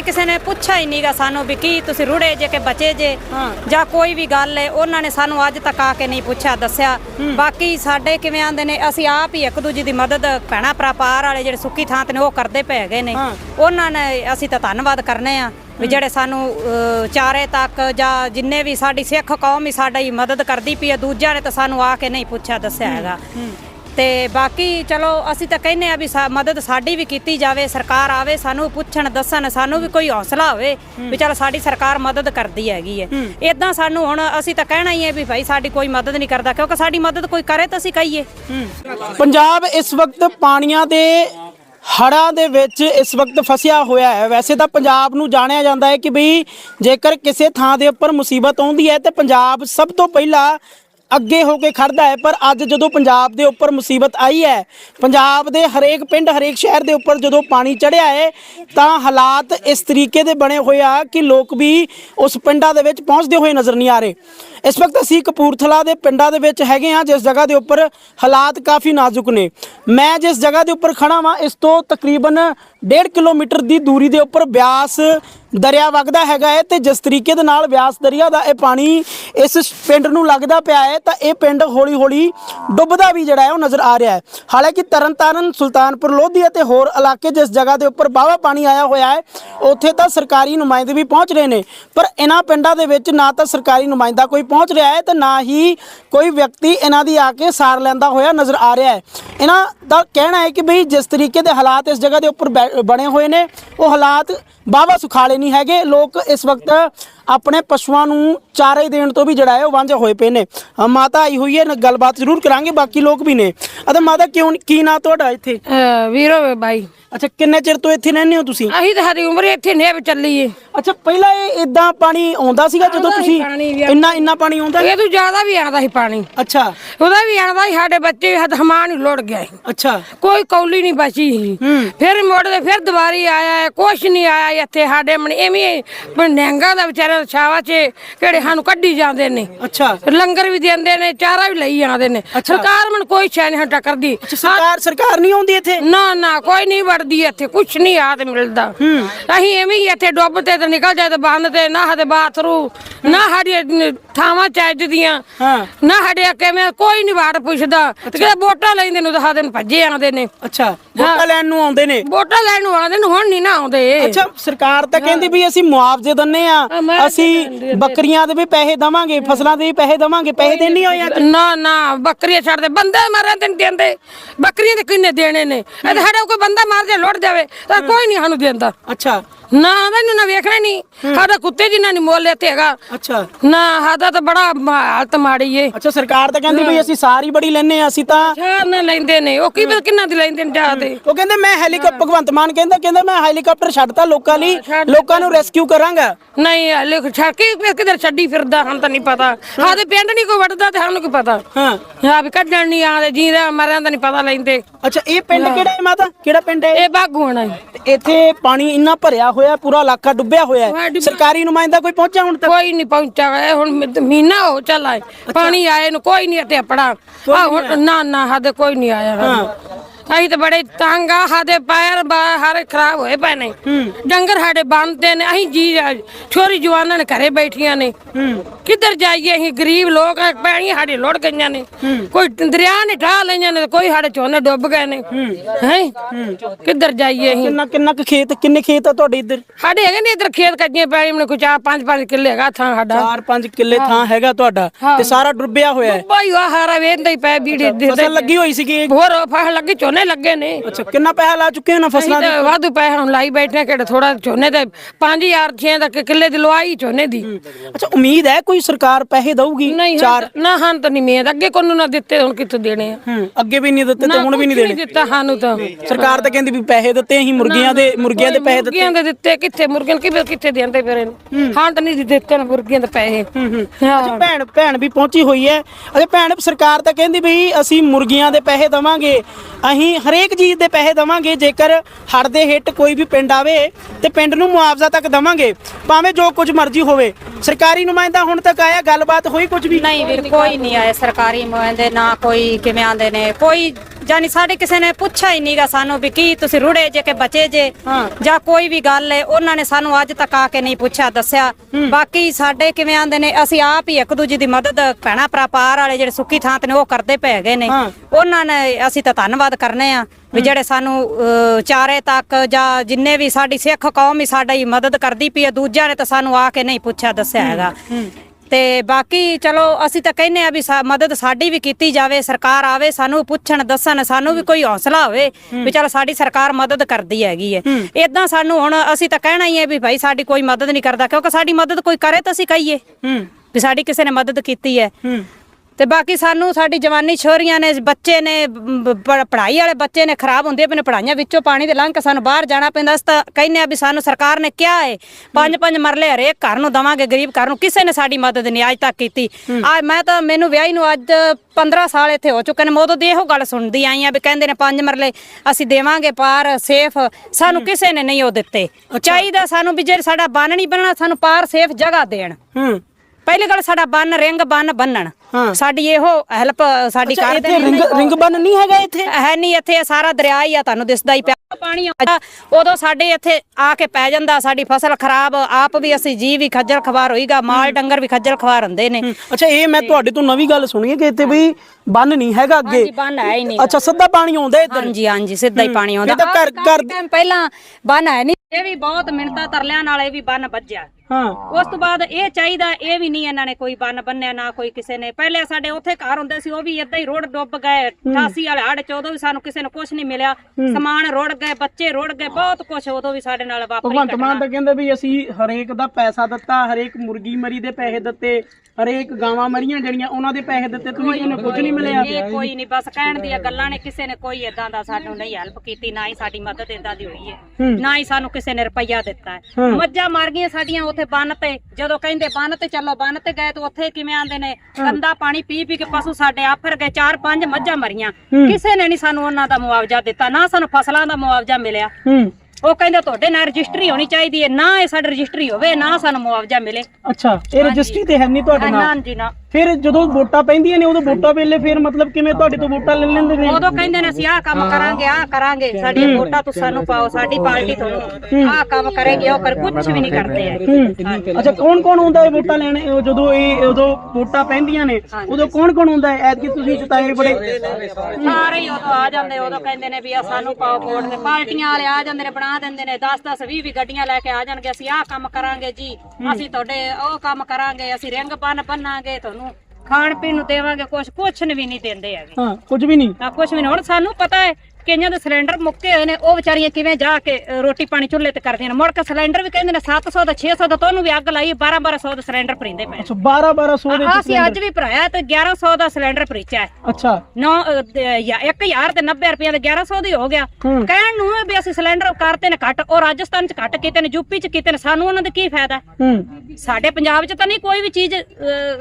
ਨਹੀਂ ਕਿਸੇ ਨੇ ਪੁੱਛਿਆ ਹੀ ਨਹੀਂਗਾ ਸਾਨੂੰ ਵੀ ਕੀ ਤੁਸੀਂ ਰੁੜੇ ਜੇ ਕਿ ਬਚੇ ਜੇ ਹਾਂ। ਜਾਂ ਕੋਈ ਵੀ ਗੱਲ ਹੈ ਉਹਨਾਂ ਨੇ ਸਾਨੂੰ ਅੱਜ ਤੱਕ ਆ ਕੇ ਨਹੀਂ ਪੁੱਛਿਆ ਦੱਸਿਆ। ਬਾਕੀ ਸਾਡੇ ਕਿਵੇਂ ਆਂਦੇ ਨੇ ਅਸੀਂ ਆਪ ਹੀ ਇੱਕ ਦੂਜੇ ਦੀ ਮਦਦ ਭੈਣਾ ਭਰਾ ਪਾਰ ਵਾਲੇ ਜਿਹੜੇ ਸੁੱਕੀ ਥਾਂ ਤੇ ਨੇ ਉਹ ਕਰਦੇ ਪਏ ਹੈਗੇ ਨੇ। ਹਾਂ। ਉਹਨਾਂ ਨੇ ਅਸੀਂ ਤਾਂ ਧੰਨਵਾਦ ਕਰਨੇ ਆ ਵੀ ਜਿਹੜੇ ਸਾਨੂੰ ਚਾਰੇ ਤੱਕ ਜਾਂ ਜਿੰਨੇ ਵੀ ਸਾਡੀ ਸਿੱਖ ਕੌਮ ਹੀ ਸਾਡੀ ਮਦਦ ਕਰਦੀ ਪਈ ਹੈ ਦੂਜਿਆਂ ਨੇ ਤਾਂ ਸਾਨੂੰ ਆ ਕੇ ਨਹੀਂ ਪੁੱਛਿਆ ਦੱਸਿਆ ਹੈਗਾ। ਤੇ ਬਾਕੀ ਚਲੋ ਅਸੀਂ ਤਾਂ ਕਹਿੰਨੇ ਆ ਵੀ ਮਦਦ ਸਾਡੀ ਵੀ ਕੀਤੀ ਜਾਵੇ ਸਰਕਾਰ ਆਵੇ ਸਾਨੂੰ ਪੁੱਛਣ ਦੱਸਣ ਸਾਨੂੰ ਵੀ ਕੋਈ ਹੌਸਲਾ ਹੋਵੇ ਵੀ ਚਲ ਸਾਡੀ ਸਰਕਾਰ ਮਦਦ ਕਰਦੀ ਹੈਗੀ ਹੈ। ਇਦਾਂ ਸਾਨੂੰ ਹੁਣ ਅਸੀਂ ਤਾਂ ਕਹਿਣਾ ਹੀ ਹੈ ਵੀ ਭਾਈ ਸਾਡੀ ਕੋਈ ਮਦਦ ਨਹੀਂ ਕਰਦਾ ਕਿਉਂਕਿ ਸਾਡੀ ਮਦਦ ਕੋਈ ਕਰੇ ਤਾਂ ਅਸੀਂ ਕਹੀਏ। ਪੰਜਾਬ ਇਸ ਵਕਤ ਪਾਣੀਆਂ ਦੇ ਹੜ੍ਹਾਂ ਦੇ ਵਿੱਚ ਇਸ ਵਕਤ ਫਸਿਆ ਹੋਇਆ ਹੈ। ਵੈਸੇ ਤਾਂ ਪੰਜਾਬ ਨੂੰ ਜਾਣਿਆ ਜਾਂਦਾ ਹੈ ਕਿ ਬਈ ਜੇਕਰ ਕਿਸੇ ਥਾਂ ਦੇ ਉੱਪਰ ਮੁਸੀਬਤ ਆਉਂਦੀ ਹੈ ਤੇ ਪੰਜਾਬ ਸਭ ਤੋਂ ਪਹਿਲਾਂ ਅੱਗੇ ਹੋ ਕੇ ਖੜਦਾ ਹੈ, ਪਰ ਅੱਜ ਜਦੋਂ ਪੰਜਾਬ ਦੇ ਉੱਪਰ ਮੁਸੀਬਤ ਆਈ ਹੈ, ਪੰਜਾਬ ਦੇ ਹਰੇਕ ਪਿੰਡ, ਹਰੇਕ ਸ਼ਹਿਰ ਦੇ ਉੱਪਰ ਜਦੋਂ ਪਾਣੀ ਚੜਿਆ ਹੈ, ਤਾਂ ਹਾਲਾਤ ਇਸ ਤਰੀਕੇ ਦੇ ਬਣੇ ਹੋਏ ਆ ਕਿ ਲੋਕ ਵੀ ਉਸ ਪਿੰਡਾਂ ਦੇ ਵਿੱਚ ਪਹੁੰਚਦੇ ਹੋਏ ਨਜ਼ਰ ਨਹੀਂ ਆ ਰਹੇ। ਇਸ ਵਕਤ ਅਸੀਂ ਕਪੂਰਥਲਾ ਦੇ ਪਿੰਡਾਂ ਦੇ ਵਿੱਚ ਹੈਗੇ ਆ ਜਿਸ ਜਗ੍ਹਾ ਦੇ ਉੱਪਰ ਹਾਲਾਤ ਕਾਫੀ ਨਾਜ਼ੁਕ ਨੇ। ਮੈਂ ਜਿਸ ਜਗ੍ਹਾ ਦੇ ਉੱਪਰ ਖੜਾ ਵਾਂ, ਇਸ ਤੋਂ ਤਕਰੀਬਨ 1.5 ਕਿਲੋਮੀਟਰ ਦੀ ਦੂਰੀ ਦੇ ਉੱਪਰ ਬਿਆਸ ਦਰਿਆ ਵਗਦਾ ਹੈਗਾ ਹੈ ਤੇ ਜਿਸ ਤਰੀਕੇ ਦੇ ਨਾਲ ਵਿਆਸ ਦਰਿਆ ਦਾ ਇਹ ਪਾਣੀ ਇਸ ਪਿੰਡ ਨੂੰ ਲੱਗਦਾ ਪਿਆ ਹੈ, ਤਾਂ ਇਹ ਪਿੰਡ ਹੌਲੀ ਹੌਲੀ ਡੁੱਬਦਾ ਵੀ ਜਿਹੜਾ ਹੈ ਉਹ ਨਜ਼ਰ ਆ ਰਿਹਾ ਹੈ। ਹਾਲਾਂਕਿ ਤਰਨਤਾਰਨ, ਸੁਲਤਾਨਪੁਰ, ਲੋਧੀ ਅਤੇ ਹੋਰ ਇਲਾਕੇ ਜਿਸ ਜਗ੍ਹਾ ਦੇ ਉੱਪਰ ਬਾਵਾ ਪਾਣੀ ਆਇਆ ਹੋਇਆ ਹੈ, ਉੱਥੇ ਤਾਂ ਸਰਕਾਰੀ ਨੁਮਾਇੰਦੇ ਵੀ ਪਹੁੰਚ ਰਹੇ ਨੇ। ਪਰ ਇਹਨਾਂ ਪਿੰਡਾਂ ਦੇ ਵਿੱਚ ਨਾ ਤਾਂ ਸਰਕਾਰੀ ਨੁਮਾਇੰਦਾ ਕੋਈ ਪਹੁੰਚ ਰਿਹਾ ਹੈ ਤੇ ਨਾ ਹੀ ਕੋਈ ਵਿਅਕਤੀ ਇਹਨਾਂ ਦੀ ਆ ਕੇ ਸਾਰ ਲੈਂਦਾ ਹੋਇਆ ਨਜ਼ਰ ਆ ਰਿਹਾ ਹੈ। ਇਹਨਾਂ ਦਾ ਕਹਿਣਾ ਹੈ ਕਿ ਬਈ ਜਿਸ ਤਰੀਕੇ ਦੇ ਹਾਲਾਤ ਇਸ ਜਗ੍ਹਾ ਦੇ ਉੱਪਰ ਬੈ- ਬਣੇ ਹੋਏ ਨੇ, ਉਹ ਹਾਲਾਤ ਬਾਵਾ ਸੁਖਾਲੇ ਨਹੀਂ ਹੈਗੇ। ਲੋਕ ਇਸ ਵਕਤ ਆਪਣੇ ਪਸ਼ੂਆਂ ਨੂੰ ਚਾਰੇ ਦੇਣ ਤੋਂ ਵੀ ਜਿਹੜਾ ਹੈ ਉਹ ਵਾਂਝੇ ਹੋਏ ਪਏ ਨੇ। ਮਾਤਾ ਆਈ ਹੋਈ ਹੈ ਨਾ ਗੱਲਬਾਤ ਜ਼ਰੂਰ ਕਰਾਂਗੇ ਬਾਕੀ ਲੋਕ ਵੀ ਨੇ। ਅਤੇ ਮਾਤਾ ਕਿਉਂ ਕੀ ਨਾਂ ਤੁਹਾਡਾ ਇੱਥੇ? ਵੀਰੋ ਵੇ ਬਾਈ। ਅੱਛਾ ਕਿੰਨੇ ਚਿਰ ਤੋਂ ਇੱਥੇ ਰਹਿੰਦੇ ਹੋ ਤੁਸੀਂ? ਅਸੀਂ ਤਾਂ ਸਾਡੀ ਉਮਰ ਇੱਥੇ ਨੇਬ ਚੱਲੀ ਏ। ਅੱਛਾ ਪਹਿਲਾਂ ਇਹ ਇਦਾਂ ਪਾਣੀ ਆਉਂਦਾ ਸੀਗਾ ਜਦੋਂ ਤੁਸੀਂ ਵੀ। ਇੰਨਾ ਇੰਨਾ ਪਾਣੀ ਆਉਂਦਾ? ਇਹ ਤੋਂ ਜ਼ਿਆਦਾ ਵੀ ਆਉਂਦਾ ਸੀ ਪਾਣੀ। ਅੱਛਾ। ਉਹਦਾ ਵੀ ਆਉਂਦਾ ਸੀ ਸਾਡੇ ਬੱਚੇ ਵੀ ਹੱਥ ਹਮਾਨ ਹੀ ਲੁੜ ਗਏ ਅੱਛਾ। ਕੋਈ ਕੌਲੀ ਨਹੀਂ ਬਚੀ ਸੀ। ਫਿਰ ਮੋੜਦੇ ਫਿਰ ਦੁਬਾਰੀ ਆਇਆ ਕੁਛ ਨਹੀਂ ਆਇਆ ਇੱਥੇ ਸਾਡੇ ਮਨ ਐਵੇਂ ਨਹਿੰਗਾ ਦਾ ਵਿਚਾਰਾ ਛਾਵਾ 'ਚ ਕਿਹੜੇ ਸਾਨੂੰ ਕੱਢੀ ਜਾਂਦੇ ਨੇ। ਅੱਛਾ। ਲੰਗਰ ਵੀ ਦਿੰਦੇ ਨੇ ਚਾਰਾ ਵੀ ਲਈ ਜਾਂਦੇ ਨੇ। ਸਰਕਾਰ ਮਨ ਕੋਈ ਸ਼ੈ ਨਹੀਂ ਟੱਕਰਦੀ ਅੱਛਾ, ਸਰਕਾਰ ਸਰਕਾਰ ਨਹੀਂ ਆਉਂਦੀ ਇੱਥੇ? ਨਾ ਨਾ ਕੋਈ ਨਹੀਂ ਵੜਦੀ ਇੱਥੇ ਕੁਛ ਨਹੀਂ ਆ ਤੇ ਮਿਲਦਾ ਅਸੀਂ ਐਵੇਂ ਹੀ ਇੱਥੇ ਡੁੱਬ ਤੇ ਨਿਕਲ ਜਾਏ ਤੇ ਬੰਦ ਤੇ ਨਾ ਸਾਡੇ ਬਾਥਰੂ ਨਾ ਸਾਡੀਆਂ ਨ- ਥਾਵਾਂ ਚੱਜ ਦੀਆਂ ਹਾਂ। ਨਾ ਸਾਡੇ ਕਿਵੇਂ ਕੋਈ ਨਹੀਂ ਵਾੜ ਪੁੱਛਦਾ। ਕਿਤੇ ਵੋਟਾਂ ਲੈਂਦੇ ਨੂੰ ਤਾਂ ਸਾਡੇ ਨੂੰ ਭੱਜੇ ਆਉਂਦੇ ਨੇ। ਅੱਛਾ ਵੋਟਾਂ ਲੈਣ ਨੂੰ ਆਉਂਦੇ ਨੇ? ਵੋਟਾਂ ਲੈਣ ਨੂੰ ਆਉਂਦੇ ਨੂੰ ਹੁਣ ਨਹੀਂ ਨਾ ਆਉਂਦੇ। ਅੱਛਾ ਸਰਕਾਰ ਤਾਂ ਕਹਿੰਦੀ ਵੀ ਅਸੀਂ ਮੁਆਵਜ਼ੇ ਦਿੰਨੇ ਆ। ਅਸੀਂ ਬੱਕਰੀਆਂ ਦੇ ਵੀ ਪੈਸੇ ਦਵਾਂਗੇ ਫਸਲਾਂ ਦੇ ਵੀ ਪੈਸੇ ਦਵਾਂਗੇ ਪੈਸੇ ਦੇਣੀ ਹੋਏ ਆ ਨਾ ਨਾ ਬੱਕਰੀਆਂ ਛੱਡ ਦੇ ਬੰਦੇ ਮਾਰੇ ਤੇ ਦਿੰਦੇ। ਬੱਕਰੀਆਂ ਦੇ ਕਿੰਨੇ ਦੇਣੇ ਨੇ? ਇਹ ਸਾਡਾ ਕੋਈ ਬੰਦਾ ਮਾਰ ਜੇ ਲੁੱਟ ਜਾਵੇ ਤਾਂ ਕੋਈ ਨਹੀਂ ਸਾਨੂੰ ਦਿੰਦਾ। ਅੱਛਾ। ਨਾ ਮੈਨੂੰ ਨਾ ਵੇਖਣਾ ਨਹੀਂ। ਸਾਡਾ ਕੁੱਤੇ ਜਿੰਨਾ ਨਹੀਂ ਮੁੱਲ ਇੱਥੇ ਹੈਗਾ। ਅੱਛਾ। ਨਾ ਸਾਡਾ ਤਾਂ ਬੜਾ ਹਾਲਤ ਮਾੜੀ ਏ। ਅੱਛਾ ਸਰਕਾਰ ਤਾਂ ਕਹਿੰਦੀ ਵੀ ਅਸੀਂ ਸਾਰੀ ਬੜੀ ਲੈਨੇ ਆ ਅਸੀਂ ਤਾਂ ਸ਼ਹਿਰ ਨੇ ਲੈਂਦੇ ਨੇ। ਉਹ ਕੀ ਪਤਾ ਕਿੰਨਾ ਦੀ ਲੈਂਦੇ ਨੇ ਜਾ ਤੇ ਉਹ ਕਹਿੰਦੇ ਮੈਂ ਹੈਲੀਕਾਪਟਰ ਭਗਵੰਤ ਮਾਨ ਕਹਿੰਦਾ ਕਹਿੰਦਾ ਮੈਂ ਹੈਲੀਕਾਪਟਰ ਛੱਡਤਾ ਲੋਕਾਂ ਲਈ ਲੋਕਾਂ ਨੂੰ ਰੈਸਕਿਊ ਕਰਾਂਗਾ। ਨਹੀਂ ਲਿਖ ਛੱਕੀ ਕਿਧਰ ਛੱਡੀ ਫਿਰਦਾ ਹਨ ਤਾਂ ਨਹੀਂ ਪਤਾ। ਆਦੇ ਪਿੰਡ ਨਹੀਂ ਕੋਈ ਵੜਦਾ ਤੇ ਸਾਨੂੰ ਕੀ ਪਤਾ। ਹਾਂ। ਹਾਂ ਵੀ ਕੱਢਣ ਨਹੀਂ ਆਦੇ ਜੀਂਦਾ ਮਰਿਆਂ ਦਾ ਨਹੀਂ ਪਤਾ ਲੈਂਦੇ। ਅੱਛਾ ਇਹ ਪਿੰਡ ਕਿਹੜਾ ਹੈ ਮਾਤਾ? ਕਿਹੜਾ ਪਿੰਡ ਹੈ? ਇਹ ਬਾਗੂ ਹੋਣਾ ਤੇ ਇੱਥੇ ਪਾਣੀ ਇੰਨਾ ਭਰਿਆ ਹੋਇਆ ਪੂਰਾ ਇਲਾਕਾ ਡੁੱਬਿਆ ਹੋਇਆ ਹੈ। ਸਰਕਾਰੀ ਨੁਮਾਇੰਦਾ ਕੋਈ ਪਹੁੰਚਿਆ ਹੁਣ ਤੱਕ? ਕੋਈ ਨਹੀਂ ਪਹੁੰਚਾ ਇਹ ਹੁਣ ਮ- ਮਹੀਨਾ ਹੋ ਚੱਲਾ ਹੈ। ਪਾਣੀ ਆਏ ਨੂੰ ਕੋਈ ਨਹੀਂ ਇੱਥੇ ਆਪਣਾ। ਆ ਹੁਣ ਨਾ ਨਾ ਸਾਡੇ ਕੋਈ ਨਹੀਂ ਆਇਆ। ਅਸੀਂ ਤਾਂ ਬੜੇ ਤੰਗ ਆ ਸਾਡੇ ਪੈਰ ਬਾਹਰ ਖਰਾਬ ਹੋਏ ਪਏ ਨੇ। ਡੰਗਰ ਸਾਡੇ ਬੰਨਦੇ ਨੇ ਅਸੀਂ ਜੀ ਛੋਰੀ ਜਵਾਨਾਂ ਨੇ ਘਰੇ ਬੈਠੀਆਂ ਨੇ। ਕਿੱਧਰ ਜਾਈਏ ਅਸੀਂ ਗਰੀਬ ਲੋਕ ਆ ਪੈਣੀਆਂ ਸਾਡੇ ਲੁੜ ਗਈਆਂ ਨੇ। ਕੋਈ ਦਰਿਆ ਨੇ ਢਾਹ ਲਈਆਂ ਨੇ ਕੋਈ ਸਾਡੇ ਝੋਨੇ ਡੁੱਬ ਗਏ ਨੇ। ਹੈ। ਕਿੱਧਰ ਜਾਈਏ ਅਸੀਂ? ਕਿੰਨਾ ਕਿੰਨਾ ਕੁ ਖੇਤ ਕਿੰਨੇ ਖੇਤ ਆ ਤੁਹਾਡੇ ਇੱਧਰ? ਸਾਡੇ ਹੈਗੇ ਨੇ ਇਧਰ ਖੇਤ ਕੱਜੀਆਂ ਪੈਣੀ ਮੈਨੂੰ ਕੋਈ ਚਾਰ ਪੰਜ ਪੰਜ ਕਿੱਲੇ ਹੈਗਾ ਥਾਂ ਸਾਡਾ। 4-5 ਕਿੱਲੇ ਥਾਂ ਹੈਗਾ ਤੁਹਾਡਾ ਤੇ ਸਾਰਾ ਡੁੱਬਿਆ ਹੋਇਆ ਹੈ। ਬਾਈ ਆ ਹਾਰਾ ਵੇਂਦਾ ਹੀ ਪੈ ਬੀੜੀ ਦੇ ਫਸਲ ਲੱਗੀ ਹੋਈ ਸੀਗੀ? ਹੋਰ ਫਸਲ ਲੱਗੀ ਝੋਨੇ ਲੱਗੇ ਨੇ। ਅੱਛਾ ਕਿੰਨਾ ਪੈਸਾ ਲਾ ਚੁੱਕੇ ਹੋ ਨਾ ਅਸੀਂ ਫਸਲਾਂ ਦੇ? ਵਾਧੂ ਪੈਸੇ ਹੁਣ ਲਾਈ ਬੈਠੇ ਕਿਹੜਾ ਥੋੜਾ ਝੋਨੇ ਤੇ 5000 ਛੇ ਦਾ ਕਿੱਲੇ ਦੀ ਲਵਾਈ ਝੋਨੇ ਦੀ। ਅੱਛਾ ਉਮੀਦ ਹੈ ਕੋਈ ਸਰਕਾਰ ਪੈਸੇ ਦਊਗੀ? ਚਾਰ ਨਾ ਹਾਂ ਤਾਂ ਨਹੀਂ ਮੇਦ ਅੱਗੇ ਕੋਨੂੰ ਨਾ ਦਿੱਤੇ ਹੁਣ ਕਿੱਥੋਂ ਦੇਣੇ ਆ? ਅੱਗੇ ਵੀ ਨਹੀਂ ਦਿੱਤੇ ਤੇ ਹੁਣ ਵੀ ਨਹੀਂ ਦੇਣੇ। ਦਿੱਤਾ ਸਾਨੂੰ ਤਾਂ। ਸਰਕਾਰ ਤਾਂ ਕਹਿੰਦੀ ਵੀ ਪੈਸੇ ਦਿੱਤੇ ਅਸੀਂ ਮੁਰਗੀਆਂ ਦੇ ਮੁਰਗੀਆਂ ਦੇ ਪੈਸੇ ਦਿੱਤੇ ਮੁਰਗੀਆਂ ਦੇ ਦਿੱਤੇ ਕਿੱਥੇ ਮੁਰਗੀਆਂ ਕਿਵੇਂ ਕਿੱਥੇ ਦੇਂਦੇ ਫਿਰ ਇਹਨੂੰ? ਹਾਂ। ਤਾਂ ਨਹੀਂ ਦਿੱਤੇ ਨਾ ਮੁਰਗੀਆਂ ਦੇ ਪੈਸੇ। ਹਾਂ ਭੈਣ ਭੈਣ ਵੀ ਪਹੁੰਚੀ ਹੋਈ ਹੈ। ਅਜੇ ਭੈਣ ਸਰਕਾਰ ਤਾਂ ਕਹਿੰਦੀ ਵੀ ਅਸੀਂ ਮੁਰਗੀਆਂ ਦੇ ਪੈਸੇ ਦਵਾਂਗੇ ਅਸੀਂ ਹਰੇਕ ਚੀਜ਼ ਦੇ ਪੈਸੇ ਦਵਾਂਗੇ ਜੇਕਰ ਹੜ ਦੇ ਹਿੱਟ ਕੋਈ ਵੀ ਪਿੰਡ ਆਵੇ ਤੇ ਪਿੰਡ ਨੂੰ ਮੁਆਵਜ਼ਾ ਤੱਕ ਦਵਾਂਗੇ ਭਾਵੇਂ ਜੋ ਕੁਝ ਮਰਜ਼ੀ ਹੋਵੇ। ਸਰਕਾਰੀ ਨੁਮਾਇੰਦਾ ਹੁਣ ਤੱਕ ਆਇਆ ਗੱਲਬਾਤ ਹੋਈ ਕੁਝ ਵੀ? ਨਹੀਂ ਵੀਰ ਕੋਈ ਨਹੀਂ ਆਏ ਸਰਕਾਰੀ ਨੁਮਾਇੰਦੇ ਨਾ ਕੋਈ ਕਿਵੇਂ ਆਂਦੇ ਨੇ ਕੋਈ ਜਾਨੀ ਸਾਡੇ ਕਿਸੇ ਨੇ ਪੁੱਛਿਆ ਹੀ ਨਹੀਂਗਾ ਸਾਨੂੰ ਵੀ ਕੀ ਤੁਸੀਂ ਰੁੜੇ ਜੇ ਕਿ ਬਚੇ ਜੇ ਜਾਂ ਕੋਈ ਵੀ ਗੱਲ ਹੈ ਉਹਨਾਂ ਨੇ ਸਾਨੂੰ ਅੱਜ ਤੱਕ ਆ ਕੇ ਨਹੀਂ ਪੁੱਛਿਆ ਦੱਸਿਆ। ਬਾਕੀ ਸਾਡੇ ਕਿਵੇਂ ਆਂਦੇ ਨੇ ਅਸੀਂ ਆਪ ਹੀ ਇੱਕ ਦੂਜੇ ਦੀ ਮਦਦ ਭੈਣਾ ਭਰਾ ਪਾਰ ਵਾਲੇ ਜਿਹੜੇ ਸੁੱਕੀ ਥਾਂ ਤੇ ਨੇ ਉਹ ਕਰਦੇ ਪੈ ਗਏ ਨੇ। ਉਹਨਾਂ ਨੇ ਅਸੀਂ ਤਾਂ ਧੰਨਵਾਦ ਕਰਨੇ ਆ ਵੀ ਜਿਹੜੇ ਸਾਨੂੰ ਚਾਰੇ ਤੱਕ ਜਾਂ ਜਿੰਨੇ ਵੀ ਸਾਡੀ ਸਿੱਖ ਕੌਮ ਹੀ ਸਾਡੀ ਮਦਦ ਕਰਦੀ ਪਈ ਹੈ ਦੂਜਿਆਂ ਨੇ ਤਾਂ ਸਾਨੂੰ ਆ ਕੇ ਨਹੀਂ ਪੁੱਛਿਆ ਦੱਸਿਆ ਹੈਗਾ। ਤੇ ਬਾਕੀ ਚਲੋ ਅਸੀਂ ਤਾਂ ਕਹਿੰਨੇ ਆ ਵੀ ਮਦਦ ਸਾਡੀ ਵੀ ਕੀਤੀ ਜਾਵੇ ਸਰਕਾਰ ਆਵੇ ਸਾਨੂੰ ਪੁੱਛਣ ਦੱਸਣ ਸਾਨੂੰ ਵੀ ਕੋਈ ਹੌਸਲਾ ਹੋਵੇ ਵੀ ਚਲ ਸਾਡੀ ਸਰਕਾਰ ਮਦਦ ਕਰਦੀ ਹੈਗੀ ਹੈ। ਇਦਾਂ ਸਾਨੂੰ ਹੁਣ ਅਸੀਂ ਤਾਂ ਕਹਿਣਾ ਹੀ ਹੈ ਵੀ ਭਾਈ ਸਾਡੀ ਕੋਈ ਮਦਦ ਨਹੀਂ ਕਰਦਾ ਕਿਉਂਕਿ ਸਾਡੀ ਮਦਦ ਕੋਈ ਕਰੇ ਤਾਂ ਅਸੀਂ ਕਹੀਏ। ਵੀ ਸਾਡੀ ਕਿਸੇ ਨੇ ਮਦਦ ਕੀਤੀ ਹੂੰ। ਤੇ ਬਾਕੀ ਸਾਨੂੰ ਸਾਡੀ ਜਵਾਨੀ ਛੋਰੀਆਂ ਨੇ ਬੱਚੇ ਨੇ ਪੜ੍ਹਾਈ ਵਾਲੇ ਬੱਚੇ ਨੇ ਖਰਾਬ ਹੁੰਦੇ ਪਏ ਨੇ ਪੜ੍ਹਾਈਆਂ ਵਿੱਚੋਂ ਪਾਣੀ ਦੇ ਲੰਘ ਕੇ ਸਾਨੂੰ ਬਾਹਰ ਜਾਣਾ ਪੈਂਦਾ। ਅਸੀਂ ਤਾਂ ਕਹਿੰਨੇ ਆ ਵੀ ਸਾਨੂੰ ਸਰਕਾਰ ਨੇ ਕਿਹਾ ਹੈ ਪੰਜ ਪੰਜ ਮਰਲੇ ਹਰੇਕ ਘਰ ਨੂੰ ਦਵਾਂਗੇ ਗਰੀਬ ਘਰ ਨੂੰ। ਕਿਸੇ ਨੇ ਸਾਡੀ ਮਦਦ ਨਹੀਂ ਅੱਜ ਤੱਕ ਕੀਤੀ। ਆ ਮੈਂ ਤਾਂ ਮੈਨੂੰ ਵਿਆਹੀ ਨੂੰ ਅੱਜ 15 ਸਾਲ ਇੱਥੇ ਹੋ ਚੁੱਕੇ ਨੇ ਮੈਂ ਉਦੋਂ ਦੀ ਇਹੋ ਗੱਲ ਸੁਣਦੀ ਆਈ ਆ ਵੀ ਕਹਿੰਦੇ ਨੇ ਪੰਜ ਮਰਲੇ ਅਸੀਂ ਦੇਵਾਂਗੇ ਪਾਰ ਸੇਫ ਸਾਨੂੰ ਕਿਸੇ ਨੇ ਨਹੀਂ ਉਹ ਦਿੱਤੇ। ਚਾਹੀਦਾ ਸਾਨੂੰ ਵੀ ਜੇ ਸਾਡਾ ਬੰਨ ਨਹੀਂ ਬਣਨਾ ਸਾਨੂੰ ਪਾਰ ਸੇਫ ਜਗ੍ਹਾ ਦੇਣ। ਹੂੰ। ਪਹਿਲੀ ਗੱਲ ਸਾਡਾ ਬੰਨ ਰਿੰਗ ਬੰਨ ਬੰਨਣ। ਹਾਂ। ਸਾਡੀ ਇਹੋ ਹੈਲਪ ਸਾਡੀ ਅੱਛਾ ਇੱਥੇ ਰਿੰਗ ਰਿੰਗ ਬੰਨ ਨਹੀਂ ਹੈਗਾ ਇੱਥੇ? ਹੈ ਨਹੀਂ ਇੱਥੇ ਇਹ ਸਾਰਾ ਦਰਿਆ ਹੀ ਆ ਤੁਹਾਨੂੰ ਦਿਸਦਾ ਹੀ ਪਿਆ। ਪਾਣੀ ਆਉਂਦਾ ਉਦੋਂ ਸਾਡੇ ਇੱਥੇ ਆ ਕੇ ਪੈ ਜਾਂਦਾ ਸਾਡੀ ਫਸਲ ਖਰਾਬ ਆਪ ਵੀ ਅਸੀਂ ਜੀ ਵੀ ਖੱਜਲ ਖਵਾਰ ਹੋਈਗਾ ਮਾਲ ਡੰਗਰ ਵੀ ਖੱਜਲ ਖਵਾਰ ਹੁੰਦੇ ਨੇ। ਅੱਛਾ ਇਹ ਮੈਂ ਤੁਹਾਡੇ ਤੋਂ ਨਵੀਂ ਗੱਲ ਸੁਣੀ ਹੈ ਕਿ ਇੱਥੇ ਵੀ ਬੰਨ ਨਹੀਂ ਹੈਗਾ ਅੱਗੇ। ਹਾਂਜੀ ਬੰਨ ਹੈ ਹੀ ਨਹੀਂ ਅੱਛਾ ਸਿੱਧਾ ਪਾਣੀ ਆਉਂਦਾ ਇੱਧਰ? ਹਾਂਜੀ ਹਾਂਜੀ ਸਿੱਧਾ ਹੀ ਪਾਣੀ ਆਉਂਦਾ। ਇਹ ਤਾਂ ਘਰ- ਆਹ ਕਾਫੀ ਘਰ- time ਪਹਿਲਾਂ ਬੰਨ ਹੈ ਨਹੀਂ ਇਹ ਵੀ ਬਹੁਤ ਮਿੰਟਾਂ ਤਰਲਿਆਂ ਨਾਲ ਇਹ ਵੀ ਬੰਨ ਵੱਜਿਆ। ਹਾਂ। ਉਸ ਤੋਂ ਬਾਅਦ ਇਹ ਚਾਹੀਦਾ ਇਹ ਵੀ ਨਹੀਂ ਇਹਨਾਂ ਨੇ ਕੋਈ ਬੰਨ ਬੰਨਿਆ ਨਾ ਕੋਈ ਕਿਸੇ ਨੇ। ਪਹਿਲੇ ਸਾਡੇ ਉੱਥੇ ਘਰ ਹੁੰਦੇ ਸੀ ਉਹ ਵੀ ਇਦਾਂ ਹੀ ਰੋਡ ਡੁੱਬ ਗਏ 88 ਵਾਲੇ ਹੜ ਚ ਉਦੋਂ ਵੀ ਸਾਨੂੰ ਕਿਸੇ ਨੂੰ ਕੁਝ ਨਹੀਂ ਮਿਲਿਆ। ਸਮਾਨ ਰੁੜ ਗਏ ਬੱਚੇ ਰੁੜ ਗਏ ਬਹੁਤ ਕੁਝ ਉਦੋਂ ਵੀ ਸਾਡੇ ਨਾਲ ਵਾਪਰੀ ਭਗਵੰਤ ਮਾਨ ਤਾਂ ਕਹਿੰਦੇ ਵੀ ਅਸੀਂ ਹਰੇਕ ਦਾ ਪੈਸਾ ਦਿੱਤਾ ਹਰੇਕ ਮੁਰਗੀ ਮਰੀ ਦੇ ਪੈਸੇ ਦਿੱਤੇ ਹਰੇਕ ਗਾਵਾਂ ਮਰੀਆਂ ਜਿਹੜੀਆਂ ਉਹਨਾਂ ਦੇ ਪੈਸੇ ਦਿੱਤੇ ਤੁਸੀਂ ਕਿਹਨੂੰ ਕੁਝ ਨਹੀਂ ਮਿਲਿਆ। ਇਹ ਕੋਈ ਨਹੀਂ ਬਸ ਕਹਿਣ ਦੀਆਂ ਗੱਲਾਂ ਨੇ ਕਿਸੇ ਨੇ ਕੋਈ ਏਦਾਂ ਦਾ ਸਾਨੂੰ ਨਹੀਂ ਹੈਲਪ ਕੀਤੀ ਨਾ ਹੀ ਸਾਡੀ ਮਦਦ ਏਦਾਂ ਦੀ ਹੋਈ ਹੈ। ਨਾ ਹੀ ਸਾਨੂੰ ਕਿਸੇ ਨੇ ਰੁਪਈਆ ਦਿੱਤਾ ਹੈ। ਮੱਝਾਂ ਮਰ ਗਈਆਂ ਸਾਡੀਆਂ ਉੱਥੇ ਬੰਨ ਤੇ ਜਦੋਂ ਕਹਿੰਦੇ ਬੰਨ ਤੇ ਚੱਲੋ ਬੰਨ ਤੇ ਗਏ ਤੇ ਉੱਥੇ ਕਿਵੇਂ ਆਂਦੇ ਨੇ? ਗੰਦਾ ਪਾਣੀ ਪੀ ਪੀ ਕੇ ਪਸ਼ੂ ਸਾਡੇ ਆਫਰ ਗਏ ਚਾਰ ਪੰਜ ਮੱਝਾਂ ਮਰੀਆਂ। ਕਿਸੇ ਨੇ ਨਹੀਂ ਸਾਨੂੰ ਉਹਨਾਂ ਦਾ ਮੁਆਵਜ਼ਾ ਦਿੱਤਾ ਨਾ ਸਾਨੂੰ ਫਸਲਾਂ ਦਾ ਮੁਆਵਜ਼ਾ ਮਿਲਿਆ। ਉਹ ਕਹਿੰਦੇ ਤੁਹਾਡੇ ਨਾਲ ਰਜਿਸਟਰੀ ਹੋਣੀ ਚਾਹੀਦੀ ਹੈ ਨਾ ਇਹ ਸਾਡੀ ਰਜਿਸਟਰੀ ਹੋਵੇ ਨਾ ਸਾਨੂੰ ਮੁਆਵਜ਼ਾ ਮਿਲੇ। ਅੱਛਾ ਇਹ ਰਜਿਸਟਰੀ ਤੇ ਹੈ ਨਹੀਂ ਤੁਹਾਡੇ ਨਾ ਨਾਲ? ਜੀ ਨਾ। ਫਿਰ ਜਦੋਂ ਵੋਟਾਂ ਪੈਂਦੀਆਂ ਨੇ ਉਦੋਂ ਵੋਟਾਂ ਵੇਲੇ ਫਿਰ ਮਤਲਬ ਕਿਵੇਂ ਤੁਹਾਡੇ ਤੋਂ ਵੋਟਾਂ ਲੈ ਲੈਂਦੇ ਨੇ? ਉਦੋਂ ਕਹਿੰਦੇ ਨੇ ਅਸੀਂ ਆਹ ਕੰਮ ਕਰਾਂਗੇ ਆਹ ਕਰਾਂਗੇ। ਸਾਡੀਆਂ ਵੋਟਾਂ ਤੁਸੀਂ ਸਾਨੂੰ ਪਾਓ ਸਾਡੀ ਪਾਰਟੀ ਤੁਹਾਨੂੰ ਆਹ ਕੰਮ ਕਰੇਗੀ ਉਹ ਕਰ ਕੁਝ ਵੀ ਨਹੀਂ ਕਰਦੇ ਹੈ। ਅੱਛਾ ਕੌਣ ਕੌਣ ਹੁੰਦਾ ਹੈ ਵੋਟਾਂ ਲੈਣ? ਇਹ ਜਦੋਂ ਇਹ ਉਦੋਂ ਵੋਟਾਂ ਪੈਂਦੀਆਂ ਨੇ ਉਦੋਂ ਕੌਣ ਕੌਣ ਹੁੰਦਾ ਹੈ? ਐਤਕੀ ਤੁਸੀਂ ਜਿਤਾਏ ਬੜੇ ਸਾਰੇ ਹੀ ਉਦੋਂ ਆ ਜਾਂਦੇ ਉਦੋਂ ਕਹਿੰਦੇ ਨੇ ਵੀ ਆ ਸਾਨੂੰ ਪਾਓ ਵੋਟ ਤੇ। ਪਾਰਟੀਆਂ ਵਾਲੇ ਆ ਜਾਂਦੇ ਨੇ ਬਣਾ ਦਿੰਦੇ ਨੇ। 10 10 20 20 ਗੱਡੀਆਂ ਲੈ ਕੇ ਆ ਜਾਣਗੇ। ਅਸੀਂ ਆਹ ਕੰਮ ਕਰਾਂਗੇ ਜੀ। ਅਸੀਂ ਤੁਹਾਡੇ ਉਹ ਕੰਮ ਕਰਾਂਗੇ। ਅਸੀਂ ਰਿੰਗ ਬੰਨ ਬੰਨਾਂਗੇ ਤੁਹਾਨੂੰ ਖਾਣ ਪੀਣ ਨੂੰ ਦੇਵਾਂਗੇ ਕੁਝ ਕੁਝ ਵੀ ਨਹੀਂ ਦਿੰਦੇ ਹੈਗੇ। ਹਾਂ ਕੁਝ ਵੀ ਨਹੀਂ। ਨਾ ਕੁਝ ਵੀ ਨਹੀਂ। ਹੁਣ ਸਾਨੂੰ ਪਤਾ ਹੈ ਕਈਆਂ ਦੇ ਸਿਲੰਡਰ ਮੁੱਕੇ ਹੋਏ ਨੇ ਉਹ ਵਿਚਾਰੀਆਂ ਕਿਵੇਂ ਜਾ ਕੇ ਰੋਟੀ ਪਾਣੀ ਚੁੱਲ੍ਹੇ ਤੇ ਕਰਦੀਆਂ ਨੇ? ਮੁੜ ਕੇ ਸਿਲੰਡਰ ਵੀ ਕਹਿੰਦੇ ਨੇ 700 ਦਾ 600 ਦਾ ਤੁਹਾਨੂੰ ਵੀ ਅੱਗ ਲਾਈ 12 1200 ਦਾ ਸਿਲੰਡਰ ਭਰਿੰਦੇ ਪਏ ਅੱਛਾ 12 1200 ਦੇ ਅਸੀਂ ਅੱਜ ਵੀ ਭਰਾਇਆ ਤੇ 1100 ਦਾ ਸਿਲੰਡਰ ਭਰੀਚਾ ਹੈ। ਅੱਛਾ। ਨੌ ਅ, ਤੇ ਯਾ 1000 ਤੇ 90 ਰੁਪਏ ਦਾ 1100 ਦੀ ਹੋ ਗਿਆ। ਕਹਿਣ ਨੂੰ ਵੀ ਅਸੀਂ ਸਿਲੰਡਰ ਕਰਤੇ ਨੇ ਘੱਟ ਉਹ ਰਾਜਸਥਾਨ ਚ ਘੱਟ ਕੀਤੇ ਨੇ ਯੂਪੀ ਚ ਕੀਤੇ ਨੇ ਸਾਨੂੰ ਉਹਨਾਂ ਦਾ ਕੀ ਫਾਇਦਾ? ਸਾਡੇ ਪੰਜਾਬ ਚ ਤਾਂ ਨਹੀਂ ਕੋਈ ਵੀ ਚੀਜ਼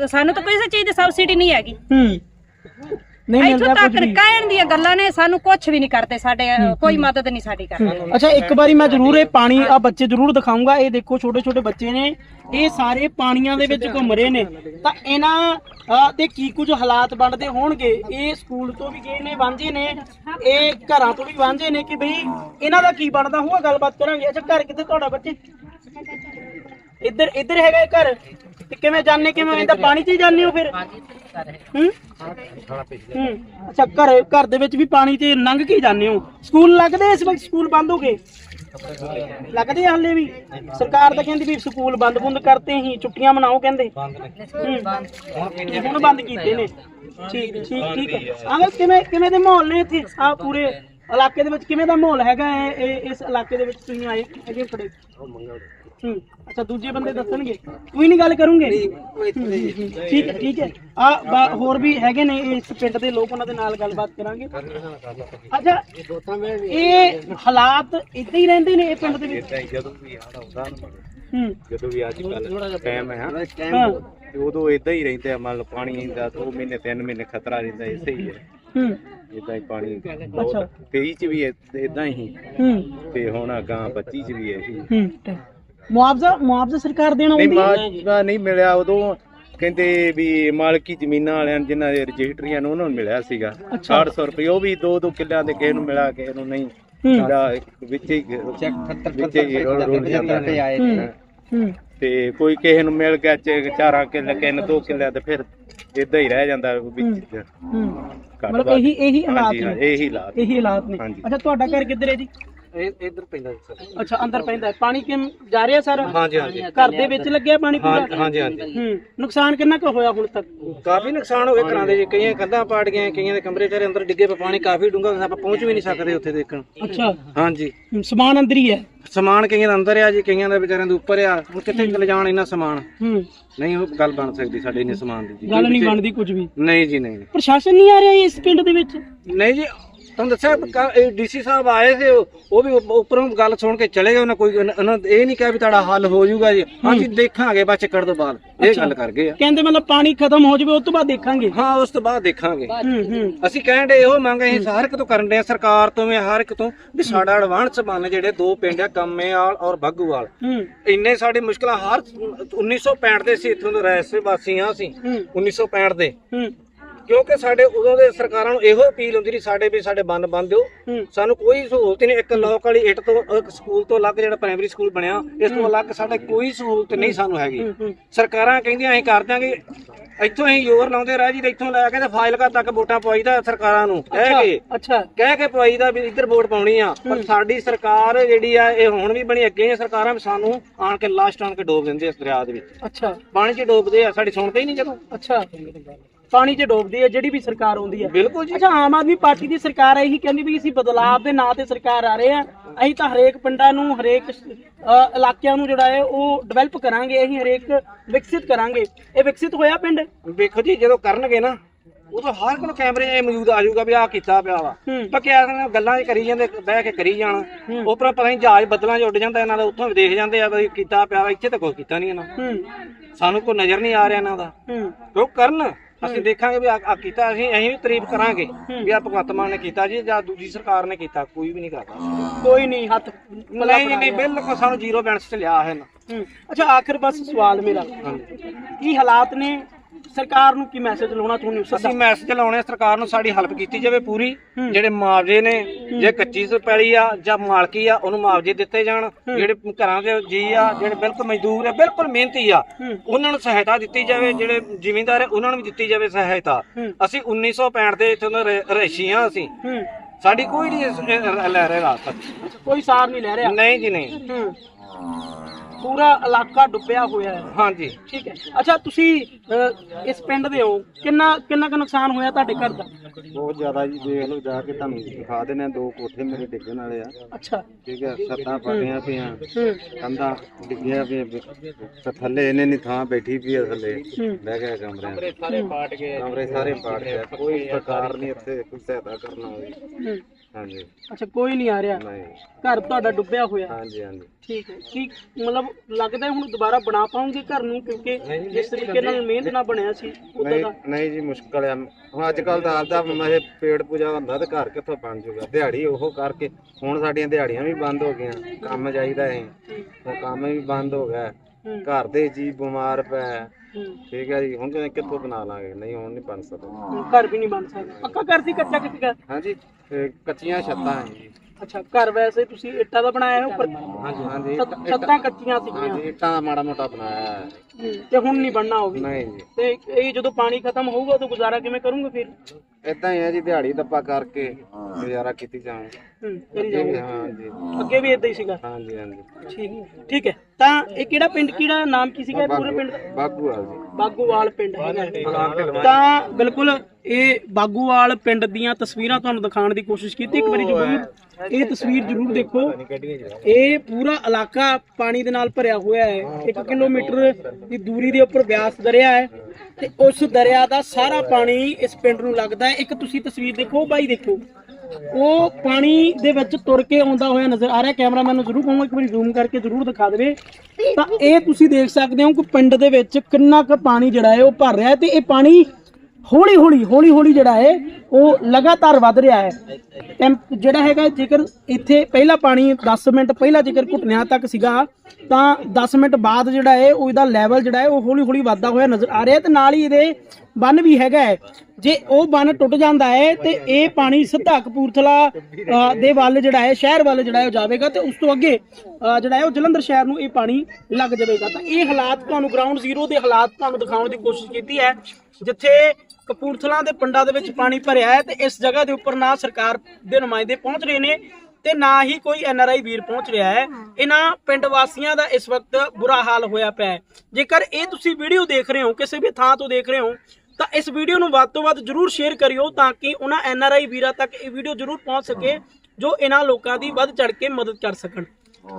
ਸਾਨੂੰ ਤਾਂ ਕਿਸੇ ਚੀਜ਼ ਦੀ ਸਬਸਿਡੀ ਨਹੀਂ ਹੈਗੀ। ਨਹੀਂ ਮਿਲ ਇੱਥੋਂ ਤੱਕ ਕੁਝ ਵੀ। ਕਹਿਣ ਦੀਆਂ ਗੱਲਾਂ ਨੇ ਸਾਨੂੰ ਕੁਝ ਵੀ ਨਹੀਂ ਕਰਦੇ ਸਾਡੇ ਕੋਈ ਮਦਦ ਨਹੀਂ ਸਾਡੀ ਕਰਦੇ। ਅੱਛਾ ਇੱਕ ਵਾਰੀ ਮੈਂ ਜ਼ਰੂਰ ਇਹ ਪਾਣੀ ਆ ਬੱਚੇ ਜ਼ਰੂਰ ਦਿਖਾਉਂਗਾ ਇਹ ਦੇਖੋ ਛੋਟੇ ਛੋਟੇ ਬੱਚੇ ਨੇ। ਇਹ ਸਾਰੇ ਪਾਣੀਆਂ ਦੇ ਵਿੱਚ ਘੁੰਮ ਰਹੇ ਨੇ। ਤਾਂ ਇਹਨਾਂ ਅ, ਤੇ ਕੀ ਕੁਝ ਹਾਲਾਤ ਬਣਦੇ ਹੋਣਗੇ? ਇਹ ਸਕੂਲ ਤੋਂ ਵੀ ਗਏ ਨੇ ਵਾਂਝੇ ਨੇ। ਇਹ ਘਰਾਂ ਤੋਂ ਵੀ ਵਾਂਝੇ ਨੇ ਕਿ ਬਈ ਇਹਨਾਂ ਦਾ ਕੀ ਬਣਦਾ ਹੋਊਗਾ? ਗੱਲਬਾਤ ਕਰਾਂਗੇ। ਅੱਛਾ ਘਰ ਕਿੱਥੇ ਤੁਹਾਡਾ ਬੱਚੇ? ਇੱਧਰ ਇੱਧਰ ਹੈਗਾ ਇਹ ਘਰ। ਤੇ ਕਿਵੇਂ ਜਾਣੇ ਕਿਵੇਂ ਇਹਦਾ ਪਾਣੀ 'ਚ ਹੀ ਜਾਂਦੇ ਹੋ ਫਿਰ? ਹੂੰ? ਹੂੰ। ਅੱਛਾ, ਘਰ ਘਰ ਦੇ ਵਿੱਚ ਵੀ ਪਾਣੀ ਤੇ ਲੰਘ ਕੇ ਜਾਂਦੇ ਹੋ? ਸਕੂਲ ਲੱਗਦੇ ਇਸ ਵਕਤ ਸਕੂਲ ਬੰਦ ਹੋ ਗਏ? ਲੱਗਦੇ ਆ ਹਾਲੇ ਵੀ? ਸਰਕਾਰ ਤਾਂ ਕਹਿੰਦੀ ਵੀ ਸਕੂਲ ਬੰਦ ਬੰਦ ਕਰਤੇ ਹੀ, ਛੁੱਟੀਆਂ ਮਨਾਓ ਕਹਿੰਦੇ। ਹੂੰ। ਹੁਣ ਬੰਦ ਕੀਤੇ ਨੇ। ਠੀਕ ਠੀਕ ਠੀਕ ਹੈ। ਆਂਗਲ ਕਿਵੇਂ ਕਿਵੇਂ ਦੇ ਮਾਹੌਲ ਨੇ ਇੱਥੇ? ਆ ਪੂਰੇ ਇਲਾਕੇ ਦੇ ਵਿੱਚ ਕਿਵੇਂ ਦਾ ਮਾਹੌਲ ਹੈਗਾ ਹੈ ਇਹ, ਇਸ ਇਲਾਕੇ ਦੇ ਵਿੱਚ ਤੁਸੀਂ ਆਏ, ਹੈਗੇ ਖੜੇ ਹੂੰ। ਅੱਛਾ ਦੂਜੇ ਬੰਦੇ ਦੱਸਣਗੇ। ਕੋਈ ਨਹੀਂ ਗੱਲ ਕਰੂੰਗੇ? ਠੀਕ ਹੈ ਠੀਕ ਹੈ। ਆ ਹੋਰ ਵੀ ਹੈਗੇ ਨੇ ਇਸ ਪਿੰਡ ਦੇ ਲੋਕ ਉਹਨਾਂ ਦੇ ਨਾਲ ਗੱਲਬਾਤ ਕਰਾਂਗੇ। ਅੱਛਾ ਇਹ ਹਾਲਾਤ ਇਦਾਂ ਹੀ ਰਹਿੰਦੇ ਨੇ ਇਹ ਪਿੰਡ ਦੇ ਵਿੱਚ? ਜਦੋਂ ਵੀ ਹੜ ਆਉਂਦਾ ਹੂੰ। ਜਦੋਂ ਵੀ ਅੱਜ ਕੱਲ ਟਾਈਮ ਹੈ। ਹਾਂ। ਤੇ ਉਦੋਂ ਇਦਾਂ ਹੀ ਰਹਿੰਦੇ ਆ ਮੰਨ ਲਓ ਪਾਣੀ ਦਾ 2 ਮਹੀਨੇ 3 ਮਹੀਨੇ ਖਤਰਾ ਰਹਿੰਦਾ ਇਸੇ ਹੀ ਹੈ। ਹੂੰ। ਇਦਾਂ ਹੀ ਪਾਣੀ ਅੱਛਾ। ਬਹੁਤ 23 ਚ ਵੀ ਇਦਾਂ ਹੀ। ਹੂੰ। ਤੇ ਹੁਣ ਅਗਾਂ 25 ਚ ਵੀ ਇਹੀ। ਹੂੰ ਮੁਆਵਜ਼ਾ ਮੁਆਵਜ਼ਾ ਸਰਕਾਰ ਦੇਣ ਨਹੀਂ ਆਉਂਦੀ ਹੈ? ਮਾਜਵਾ ਨਹੀਂ ਮਿਲਿਆ ਉਦੋਂ ਕਹਿੰਦੇ ਵੀ ਮਾਲਕੀ ਜ਼ਮੀਨਾਂ ਵਾਲਿਆਂ ਨੂੰ ਜਿਨ੍ਹਾਂ ਦੇ ਰਜਿਸਟਰੀਆਂ ਨੇ ਉਹਨਾਂ ਨੂੰ ਮਿਲਿਆ ਸੀਗਾ। 800 ਰੁਪਏ ਉਹ ਵੀ ਦੋ ਦੋ ਕਿੱਲਿਆਂ ਦੇ ਕਿਸੇ ਨੂੰ ਮਿਲਾ ਕਿਸੇ ਨੂੰ ਨਹੀਂ। ਹੂੰ। ਜਿਹੜਾ ਵਿੱਚ ਹੀ ਚੈੱਕ ਵਿੱਚ ਹੀ ਰੁੜ ਰੁੜ ਜਾਂਦਾ ਹੈ। ਹੂੰ ਹੂੰ। ਤੇ ਕੋਈ ਕਿਸੇ ਨੂੰ ਮਿਲ ਗਿਆ ਚ ਚਾਰਾਂ ਕਿੱਲੇ ਕਿਸੇ ਨੂੰ ਦੋ ਕਿੱਲੇ ਤੇ ਫਿਰ ਇਦਾਂ ਹੀ ਰਹਿ ਜਾਂਦਾ ਵਿੱਚ ਹੂੰ ਘੱਟ ਮਤਲਬ ਵੱਧ। ਇਹੀ ਇਹੀ ਹਾਲਾਤ ਹਾਂਜੀ ਹਾਂ ਨੇ। ਇਹੀ ਹਾਲਾਤ ਇਹੀ ਹਾਲਾਤ ਨੇ। ਹਾਂਜੀ। ਅੱਛਾ ਤੁਹਾਡਾ ਘਰ ਕਿੱਧਰ ਹੈ ਜੀ? ਇਧਰ ਪੈਂਦਾ ਸਰ। ਅੱਛਾ ਅੰਦਰ ਪੈਂਦਾ ਹੈ। ਪਾਣੀ ਕਿਮ ਜਾ ਰਿਹਾ ਸਾਰਾ? ਹਾਂਜੀ ਹਾਂਜੀ। ਘਰ ਦੇ ਵਿੱਚ ਲੱਗਿਆ ਪਾਣੀ ਪੂਰਾ? ਹਾਂਜੀ ਹਾਂਜੀ ਹੂੰ ਨੁਕਸਾਨ ਕਿੰਨਾ ਕੁ ਹੋਇਆ ਹੁਣ ਤੱਕ? ਕਾਫੀ ਨੁਕਸਾਨ ਹੋ ਗਿਆ ਘਰਾਂ ਦੇ ਜੀ ਕਈਆਂ ਕੰਧਾਂ ਪਾੜ ਗਈਆਂ ਕਈਆਂ ਦੇ ਕਮਰੇ ਚਾਰੇ ਅੰਦਰ ਡਿੱਗੇ ਪਏ ਪਾਣੀ ਕਾਫੀ ਡੂੰਘਾ ਆਪਾਂ ਪਹੁੰਚ ਵੀ ਨਹੀਂ ਸਕਦੇ ਉੱਥੇ ਦੇਖਣ। ਅੱਛਾ। ਹਾਂਜੀ। ਹੂੰ, ਸਮਾਨ ਅੰਦਰ ਹੀ ਹੈ? ਸਮਾਨ ਕਈਆਂ ਦਾ ਅੰਦਰ ਆ ਜੀ ਕਈਆਂ ਦਾ ਵਿਚਾਰਿਆਂ ਦੇ ਉੱਪਰ ਆ। ਹੁਣ ਕਿੱਥੇ ਲਿਜਾਣ ਇੰਨਾ ਸਮਾਨ? ਹੂੰ। ਨਹੀਂ ਉਹ ਗੱਲ ਬਣ ਸਕਦੀ ਸਾਡੇ ਇੰਨੇ ਸਮਾਨ ਦੀ ਜੀ। ਗੱਲ ਨਹੀਂ ਬਣਦੀ ਕੁਝ ਵੀ। ਨਹੀਂ ਜੀ ਨਹੀਂ। ਪ੍ਰਸ਼ਾਸਨ ਨਹੀਂ ਆ ਰਿਹਾ ਇਸ ਪਿੰਡ ਦੇ ਵਿੱਚ? ਨਹੀਂ ਜੀ ਤੁਹਾਨੂੰ ਦੱਸਿਆ ਡੀਸੀ ਸਾਹਿਬ ਆਏ ਸੀ ਉਹ ਵੀ ਉੱਪ- ਉੱਪਰੋਂ ਗੱਲ ਸੁਣ ਕੇ ਚਲੇ ਗਏ ਉਹਨਾਂ ਕੋਈ ਉਹਨਾਂ ਇਹ ਨਹੀਂ ਕਿਹਾ ਵੀ ਤੁਹਾਡਾ ਹੱਲ ਹੋ ਜਾਊਗਾ ਜੀ। ਹਾਂਜੀ ਦੇਖਾਂਗੇ ਬਸ ਚੱਕੜ ਤੋਂ ਬਾਅਦ। ਇਹ ਗੱਲ ਕਰ ਗਏ ਆ। ਕਹਿੰਦੇ ਮਤਲਬ ਪਾਣੀ ਖਤਮ ਹੋ ਜਾਵੇ ਉਸ ਤੋਂ ਬਾਅਦ ਦੇਖਾਂਗੇ। ਹਾਂ ਉਸ ਤੋਂ ਬਾਅਦ ਦੇਖਾਂਗੇ। ਅਸੀਂ ਕਹਿਣ ਦੇ ਇਹੋ ਮੰਗ ਅਸੀਂ ਹਰ ਇੱਕ ਤੋਂ ਕਰਨ ਦੇ ਸਰਕਾਰ ਤੋਂ ਵੀ ਹਰ ਇੱਕ ਤੋਂ ਵੀ ਸਾਡਾ ਐਡਵਾਂਸ ਬਣ ਜਿਹੜੇ ਦੋ ਪਿੰਡ ਆ ਕੰਮੇਵਾਲ ਔਰ ਬੱਗੂਵਾਲ ਹੂੰ। ਇੰਨੇ ਸਾਡੀ ਮੁਸ਼ਕਲਾਂ ਹਰ 1965 ਦੇ ਸੀ ਇੱਥੋਂ ਦੇ ਰਹਿਸੇ ਵਾਸੀ ਆ ਅਸੀਂ ਹੂੰ 1965 ਦੇ। ਹੂੰ। ਕਿਉਂਕਿ ਸਾਡੇ ਉਦੋਂ ਦੇ ਸਰਕਾਰਾਂ ਨੂੰ ਇਹੋ ਅਪੀਲ ਹੁੰਦੀ ਸੀ ਸਾਡੇ ਵੀ ਸਾਡੇ ਬੰਦ ਬੰਦ ਦਿਓ। ਸਾਨੂੰ ਕੋਈ ਸਹੂਲਤ ਨਹੀਂ। ਇੱਕ ਲੋਕ ਵਾਲੀ ਇੱਟ ਤੋਂ ਇੱਕ ਸਕੂਲ ਤੋਂ ਅਲੱਗ ਜਿਹੜਾ ਪ੍ਰਾਇਮਰੀ ਸਕੂਲ ਬਣਿਆ ਇਸ ਤੋਂ ਅਲੱਗ ਸਾਡੇ ਕੋਈ ਸਹੂਲਤ ਨਹੀਂ ਸਾਨੂੰ ਹੈਗੀ। ਸਰਕਾਰਾਂ ਕਹਿੰਦੀਆਂ ਅਸੀਂ ਕਰ ਦਿਆਂਗੇ। ਇੱਥੋਂ ਅਸੀਂ ਜ਼ੋਰ ਲਾਉਂਦੇ ਰਹਿ ਜੀ ਤੇ ਇੱਥੋਂ ਲੈ ਕੇ ਤੇ ਫਾਈਲਕਾ ਤੱਕ ਵੋਟਾਂ ਪਵਾਈਦਾ ਸਰਕਾਰਾਂ ਨੂੰ। ਕਹਿ ਕੇ। ਅੱਛਾ। ਕਹਿ ਕੇ ਪਵਾਈਦਾ ਵੀ ਇੱਧਰ ਵੋਟ ਪਾਉਣੀ ਆ। ਪਰ ਸਾਡੀ ਸਰਕਾਰ ਜਿਹੜੀ ਆ ਇਹ ਹੁਣ ਵੀ ਬਣੀ ਅੱਗੇ ਸਰਕਾਰਾਂ ਵੀ ਸਾਨੂੰ ਆਣ ਕੇ ਲਾਸਟ ਆਣ ਕੇ ਡੋਬ ਦਿੰਦੇ ਇਸ ਦਰਿਆ ਦੇ ਵਿੱਚ। ਅੱਛਾ। ਪਾਣੀ 'ਚ ਡੋਬਦੇ ਆ ਸਾਡੀ ਸੁਣਦੇ ਹੀ ਨਹੀਂ ਜਦੋਂ। ਅੱਛਾ। ਪਾਣੀ 'ਚ ਡੋਬਦੀ ਹੈ ਜਿਹੜੀ ਵੀ ਸਰਕਾਰ ਆਉਂਦੀ ਹੈ। ਬਿਲਕੁਲ ਜੀ। ਅੱਛਾ ਆਮ ਆਦਮੀ ਪਾਰਟੀ ਦੀ ਸਰਕਾਰ ਇਹੀ ਕਹਿੰਦੀ ਵੀ ਅਸੀਂ ਬਦਲਾਵ ਦੇ ਨਾਂ ਤੇ ਸਰਕਾਰ ਆ ਰਹੇ ਆ ਅਸੀਂ ਤਾਂ ਹਰੇਕ ਪਿੰਡਾਂ ਨੂੰ ਹਰੇਕ ਅ, ਇਲਾਕਿਆਂ ਨੂੰ ਜਿਹੜਾ ਹੈ ਉਹ ਡਿਵੈਲਪ ਕਰਾਂਗੇ ਅਸੀਂ ਹਰੇਕ ਵਿਕਸਿਤ ਕਰਾਂਗੇ। ਇਹ ਵਿਕਸਿਤ ਹੋਇਆ ਪਿੰਡ? ਵੇਖੋ ਜੀ ਜਦੋਂ ਕਰਨਗੇ ਨਾ ਉਦੋਂ ਹਰ ਕੋਲ ਕੈਮਰੇ ਇਹ ਮੌਜੂਦ ਆ ਜਾਊਗਾ ਵੀ ਆ ਕੀਤਾ ਪਿਆ ਵਾ। ਹੂੰ। ਪੱਕਿਆ ਗੱਲਾਂ 'ਚ ਕਰੀ ਜਾਂਦੇ ਬਹਿ ਕੇ ਕਰੀ ਜਾਣਾ। ਉਪਰੋਂ ਪਤਾ ਨਹੀਂ ਜਹਾਜ਼ ਬੱਦਲਾਂ 'ਚ ਉੱਡ ਜਾਂਦਾ ਇਹਨਾਂ ਦਾ ਉੱਥੋਂ ਵੀ ਦੇਖ ਜਾਂਦੇ ਆ ਵੀ ਕੀਤਾ ਪਿਆ ਵਾ ਇੱਥੇ ਤਾਂ ਕੁਝ ਕੀਤਾ ਨਹੀਂ ਇਹਨਾਂ ਹੂੰ। ਸਾਨੂੰ ਕੋਈ ਨਜ਼ਰ ਨਹੀਂ ਆ ਰਿਹਾ ਇਹਨਾਂ ਦਾ। ਹੂੰ। ਉਹ ਕਰਨ। ਅਸੀਂ ਦੇਖਾਂਗੇ ਵੀ ਆ ਆ ਕੀਤਾ ਅਸੀਂ ਅਸੀਂ ਵੀ ਤਾਰੀਫ ਕਰਾਂਗੇ ਵੀ ਆ ਭਗਵੰਤ ਮਾਨ ਨੇ ਕੀਤਾ ਜੀ ਜਾਂ ਦੂਜੀ ਸਰਕਾਰ ਨੇ ਕੀਤਾ ਕੋਈ ਵੀ ਨਹੀਂ ਕਰਦਾ। ਕੋਈ ਨਹੀਂ ਹੱਥ ਨਹੀਂ ਜੀ ਨਹੀਂ ਬਿਲਕੁਲ ਸਾਨੂੰ ਜ਼ੀਰੋ ਬੈਲੈਂਸ ਚ ਲਿਆ ਹੈ ਨਾ। ਅੱਛਾ ਆਖਿਰ ਬਸ ਸਵਾਲ ਮੇਰਾ। ਕੀ ਹਾਲਾਤ ਨੇ ਸਰਕਾਰ ਨੂੰ ਕੀ ਮੈਸੇਜ ਲਾਉਣਾ ਚਾਹੁੰਦੇ ਹੋ ਅਸੀਂ ਮੈਸੇਜ ਲਾਉਣੇ ਸਰਕਾਰ ਨੂੰ ਸਾਡੀ ਹੈਲਪ ਕੀਤੀ ਜਾਵੇ ਪੂਰੀ। ਜਿਹੜੇ ਮੁਆਵਜ਼ੇ ਨੇ ਜੇ ਕੱਚੀ ਪੈਲੀ ਆ ਜਾਂ ਮਾਲਕੀ ਆ ਉਹਨੂੰ ਮੁਆਵਜ਼ੇ ਦਿੱਤੇ ਜਾਣ। ਜਿਹੜੇ ਘਰਾਂ ਦੇ ਜੀ ਆ ਜਿਹੜੇ ਬਿਲਕੁਲ ਮਜ਼ਦੂਰ ਆ ਬਿਲਕੁਲ ਮਿਹਨਤੀ ਆ ਉਹਨਾਂ ਨੂੰ ਸਹਾਇਤਾ ਦਿੱਤੀ ਜਾਵੇ। ਜਿਹੜੇ ਜ਼ਿਮੀਂਦਾਰ ਆ ਉਹਨਾਂ ਨੂੰ ਵੀ ਦਿੱਤੀ ਜਾਵੇ ਸਹਾਇਤਾ। ਅਸੀਂ 1965 ਦੇ ਇੱਥੋਂ ਦੇ ਰਹਿ- ਰਹਿਸ਼ੀ ਆ ਅਸੀਂ। ਸਾਡੀ ਕੋਈ ਨਹੀਂ ਲੈ ਰਿਹਾ ਕੋਈ ਸਾਰ ਨਹੀਂ ਲੈ ਰਿਹਾ। ਨਹੀਂ ਜੀ ਨਹੀਂ। ਪੂਰਾ ਇਲਾਕਾ ਡੁੱਬਿਆ ਹੋਇਆ ਹੈ। ਹਾਂਜੀ। ਠੀਕ ਹੈ। ਅੱਛਾ ਤੁਸੀਂ ਇਸ ਪਿੰਡ ਦੇ ਹੋ। ਕਿੰਨਾ ਕਿੰਨਾ ਕੁ ਨੁਕਸਾਨ ਹੋਇਆ ਤੁਹਾਡੇ ਘਰ ਦਾ? ਬਹੁਤ ਜ਼ਿਆਦਾ ਜੀ ਦੇਖ ਲਓ ਜਾ ਕੇ ਤੁਹਾਨੂੰ ਦਿਖਾ ਦੇਣੇ ਦੋ ਕੋਠੇ ਮੇਰੇ ਡਿੱਗਣ ਵਾਲੇ ਆ। ਅੱਛਾ। ਠੀਕ ਹੈ ਛੱਤਾਂ ਪਾਟੀਆਂ ਪਈਆਂ। ਹੂੰ। ਕੰਧਾਂ ਡਿੱਗੀਆਂ ਪਈਆਂ। ਤੇ ਥੱਲੇ ਇਹਨੇ ਨਹੀਂ ਥਾਂ ਬੈਠੀ ਪਈ ਆ ਥੱਲੇ। ਹੂੰ। ਬਹਿ ਗਿਆ ਕਮਰੇ ਸਾਰੇ ਪਾਟ ਗਏ। ਕਮਰੇ ਸਾਰੇ ਪਾਟ ਗਏ। ਕੋਈ ਸਰਕਾਰ ਨਹੀਂ ਇੱਥੇ ਕੋਈ ਸਹਾਇਤਾ ਕਰਨ ਆਈ ਹੂੰ। ਹਾਂਜੀ। ਅੱਛਾ ਕੋਈ ਨਹੀਂ ਆ ਰਿਹਾ। ਨਹੀਂ। ਘਰ ਤੁਹਾਡਾ ਡੁੱਬਿਆ ਹੋਇਆ। ਹਾਂਜੀ ਹਾਂਜੀ। ਠੀਕ ਹੈ। ਕੀ ਮਤਲਬ ਲੱਗਦਾ ਹੈ ਹੁਣ ਦੁਬਾਰਾ ਬਣਾ ਪਾਉਂਗੇ ਘਰ ਨੂੰ? ਕਿਉਂਕਿ ਜਿਸ ਤਰੀਕੇ ਨਾਲ ਮਿਹਨਤ ਨਾਲ ਬਣਿਆ ਸੀ ਉਦੋਂ ਨਹੀਂ ਦਾ। ਨਹੀਂ ਜੀ ਮੁਸ਼ਕਲ ਆ ਹੁਣ ਅੱਜ ਕੱਲ ਤਾਂ ਆਪਦਾ ਇਹ ਪੇੜ ਪੂਜਾ ਹੁੰਦਾ ਤੇ ਘਰ ਕਿੱਥੋਂ ਬਣ ਜੂਗਾ? ਦਿਹਾੜੀ ਉਹ ਕਰਕੇ ਹੁਣ ਸਾਡੀਆਂ ਦਿਹਾੜੀਆਂ ਵੀ ਬੰਦ ਹੋ ਗਈਆਂ। ਕੰਮ ਚਾਹੀਦਾ ਹੈ। ਕੰਮ ਵੀ ਬੰਦ ਹੋ ਗਿਆ। ਹੂੰ। ਘਰ ਦੇ ਜੀ ਬਿਮਾਰ ਪੈ। ਠੀਕ ਹੈ ਜੀ ਹੁਣ ਕਿਵੇਂ ਕਿੱਥੋਂ ਬਣਾ ਲਾਂਗੇ? ਨਹੀਂ ਹੁਣ ਨਹੀਂ ਬਣ ਸਕਦਾ। ਘਰ ਵੀ ਨਹੀਂ ਬਣ ਸਕਦਾ। ਪੱਕਾ ਘਰ ਸੀ ਕੱਚਾ ਕਿੱਥੇ ਹਾਂਜੀ ਇਹ ਕੱਚੀਆਂ ਛੱਤਾਂ ਹੈ ਜੀ। ਅੱਛਾ ਘਰ ਵੈਸੇ ਤੁਸੀਂ ਇੱਟਾਂ ਦਾ ਬਣਾਇਆ ਹੈ ਉੱਪਰ? ਹਾਂਜੀ ਹਾਂਜੀ ਛੱਤ- ਛੱਤਾਂ ਕੱਚੀਆਂ ਸੀਗੀਆਂ। ਹਾਂਜੀ ਇੱਟਾਂ ਦਾ ਮਾੜਾ ਮੋਟਾ ਬਣਾਇਆ ਹੈ। ਹੂੰ, ਤੇ ਹੁਣ ਨਹੀਂ ਬਣਨਾ ਉਹ ਵੀ? ਨਹੀਂ ਜੀ। ਤੇ ਇਹ ਜਦੋਂ ਪਾਣੀ ਖਤਮ ਹੋਊਗਾ ਤਾਂ ਗੁਜ਼ਾਰਾ ਕਿਵੇਂ ਕਰੋਗੇ ਫਿਰ? ਇਦਾਂ ਹੀ ਹੈ ਜੀ ਦਿਹਾੜੀ ਦੱਪਾ ਕਰਕੇ ਗੁਜ਼ਾਰਾ ਕੀਤੀ ਜਾਵਾਂਗੇ। ਹੂੰ ਕਰੀ ਅੱਗੇ ਵੀ ਜਾਓਗੇ ਹਾਂਜੀ ਅੱਗੇ ਵੀ ਇਦਾਂ ਹੀ ਸੀਗਾ? ਹਾਂਜੀ ਹਾਂਜੀ। ਠੀਕ ਠੀਕ ਹੈ। ਤਾਂ ਇਹ ਕਿਹੜਾ ਪਿੰਡ ਕਿਹੜਾ ਨਾਮ ਕੀ ਸੀਗਾ ਇਹ ਪੂਰੇ ਪਿੰਡ ਦਾ? ਬਾਗੂ ਆ ਜੀ। ਬਾਗੂਵਾਲ ਪਿੰਡ ਹੈਗਾ। ਇਹ। ਤਾਂ ਬਿਲਕੁਲ ਇਹ ਬਾਗੂਵਾਲ ਪਿੰਡ ਦੀਆਂ ਤਸਵੀਰਾਂ ਤੁਹਾਨੂੰ ਦਿਖਾਉਣ ਦੀ ਕੋਸ਼ਿਸ਼ ਕੀਤੀ। ਇੱਕ ਵਾਰੀ ਜ਼ਰੂਰ ਇਹ ਤਸਵੀਰ ਜ਼ਰੂਰ ਦੇਖੋ। ਇਹ ਪੂਰਾ ਇਲਾਕਾ ਪਾਣੀ ਦੇ ਨਾਲ ਭਰਿਆ ਹੋਇਆ ਹੈ। 1 ਕਿਲੋਮੀਟਰ ਦੀ ਦੂਰੀ ਦੇ ਉੱਪਰ ਬਿਆਸ ਦਰਿਆ ਹੈ ਤੇ ਉਸ ਦਰਿਆ ਦਾ ਸਾਰਾ ਪਾਣੀ ਇਸ ਪਿੰਡ ਨੂੰ ਲੱਗਦਾ ਹੈ। ਇੱਕ ਤੁਸੀਂ ਤਸਵੀਰ ਦੇਖੋ ਬਾਈ ਦੇਖੋ। ਉਹ ਪਾਣੀ ਦੇ ਵਿੱਚ ਤੁਰ ਕੇ ਆਉਂਦਾ ਹੋਇਆ ਨਜ਼ਰ ਆ ਰਿਹਾ। ਕੈਮਰਾਮੈਨ ਨੂੰ ਜ਼ਰੂਰ ਕਹੂੰਗਾ ਇੱਕ ਵਾਰੀ ਜ਼ੂਮ ਕਰਕੇ ਜ਼ਰੂਰ ਦਿਖਾ ਦੇਵੇ। ਤਾਂ ਇਹ ਤੁਸੀਂ ਦੇਖ ਸਕਦੇ ਹੋ ਕਿ ਪਿੰਡ ਦੇ ਵਿੱਚ ਕਿੰਨਾ ਕੁ ਪਾਣੀ ਜਿਹੜਾ ਹੈ ਉਹ ਭਰ ਰਿਹਾ ਹੈ ਤੇ ਇਹ ਪਾਣੀ ਹੌਲੀ ਹੌਲੀ ਹੌਲੀ ਹੌਲੀ ਜਿਹੜਾ ਹੈ, ਉਹ ਲਗਾਤਾਰ ਵੱਧ ਰਿਹਾ ਹੈ। ਟੈਂਪ ਜਿਹੜਾ ਹੈਗਾ, ਜੇਕਰ ਇੱਥੇ ਪਹਿਲਾ ਪਾਣੀ 10 ਮਿੰਟ ਪਹਿਲਾਂ ਜੇਕਰ ਘੁਟਨਿਆਂ ਤੱਕ ਸੀਗਾ, ਤਾਂ 10 ਮਿੰਟ ਬਾਅਦ ਜਿਹੜਾ ਹੈ, ਉਹ ਇਹਦਾ ਲੈਵਲ ਜਿਹੜਾ ਹੈ, ਉਹ ਹੌਲੀ ਹੌਲੀ ਵੱਧਦਾ ਹੋਇਆ ਨਜ਼ਰ ਆ ਰਿਹਾ ਤੇ ਨਾਲ ਹੀ ਇਹਦੇ ਬੰਨ ਵੀ ਹੈਗਾ ਹੈ। ਜੇ ਉਹ ਬੰਨ ਟੁੱਟ ਜਾਂਦਾ ਹੈ ਤੇ ਇਹ ਪਾਣੀ ਸਿੱਧਾ ਕਪੂਰਥਲਾ ਅ, ਦੇ ਵੱਲ ਜਿਹੜਾ ਹੈ ਸ਼ਹਿਰ ਵੱਲ ਜਿਹੜਾ ਹੈ ਉਹ ਜਾਵੇਗਾ ਤੇ ਉਸ ਤੋਂ ਅੱਗੇ ਅ, ਜਿਹੜਾ ਹੈ ਉਹ ਜਲੰਧਰ ਸ਼ਹਿਰ ਨੂੰ ਇਹ ਪਾਣੀ ਲੱਗ ਜਾਵੇਗਾ। ਤਾਂ ਇਹ ਹਾਲਾਤ ਤੁਹਾਨੂੰ ਗਰਾਊਂਡ ਜ਼ੀਰੋ ਦੇ ਹਾਲਾਤ ਤੁਹਾਨੂੰ ਦਿਖਾਉਣ ਦੀ ਕੋਸ਼ਿਸ਼ ਕੀਤੀ ਹੈ ਜਿੱਥੇ ਕਪੂਰਥਲਾ ਦੇ ਪਿੰਡਾਂ ਦੇ ਵਿੱਚ ਪਾਣੀ ਭਰਿਆ ਹੈ ਤੇ ਇਸ ਜਗ੍ਹਾ ਦੇ ਉੱਪਰ ਨਾ ਸਰਕਾਰ ਦੇ ਨੁਮਾਇੰਦੇ ਪਹੁੰਚ ਰਹੇ ਨੇ ਤੇ ਨਾ ਹੀ ਕੋਈ ਐਨ ਆਰ ਆਈ ਵੀਰ ਪਹੁੰਚ ਰਿਹਾ ਹੈ। ਇਹਨਾਂ ਪਿੰਡ ਵਾਸੀਆਂ ਦਾ ਇਸ ਵਕਤ ਬੁਰਾ ਹਾਲ ਹੋਇਆ ਪਿਆ ਹੈ। ਜੇਕਰ ਇਹ ਤੁਸੀਂ ਵੀਡੀਓ ਦੇਖ ਰਹੇ ਹੋ ਕਿਸੇ ਵੀ ਥਾਂ ਤੋਂ ਦੇਖ ਰਹੇ ਹੋ ਤਾਂ ਇਸ ਵੀਡੀਓ ਨੂੰ ਵੱਧ ਤੋਂ ਵੱਧ ਜਰੂਰ ਸ਼ੇਅਰ ਕਰਿਓ ਤਾਂ ਕਿ ਉਹਨਾਂ ਐਨ ਆਰ ਆਈ ਵੀਰਾਂ ਤੱਕ ਇਹ ਵੀਡੀਓ ਜਰੂਰ ਪਹੁੰਚ ਸਕੇ ਜੋ ਇਹਨਾਂ ਲੋਕਾਂ ਦੀ ਵੱਧ ਚੜ ਕੇ ਮਦਦ ਕਰ ਸਕਣ।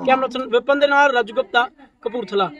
ਕੈਮਰਾ ਵਿਪਨ ਦੇ ਨਾਲ ਰਾਜੂ ਗੁਪਤਾ, ਕਪੂਰਥਲਾ।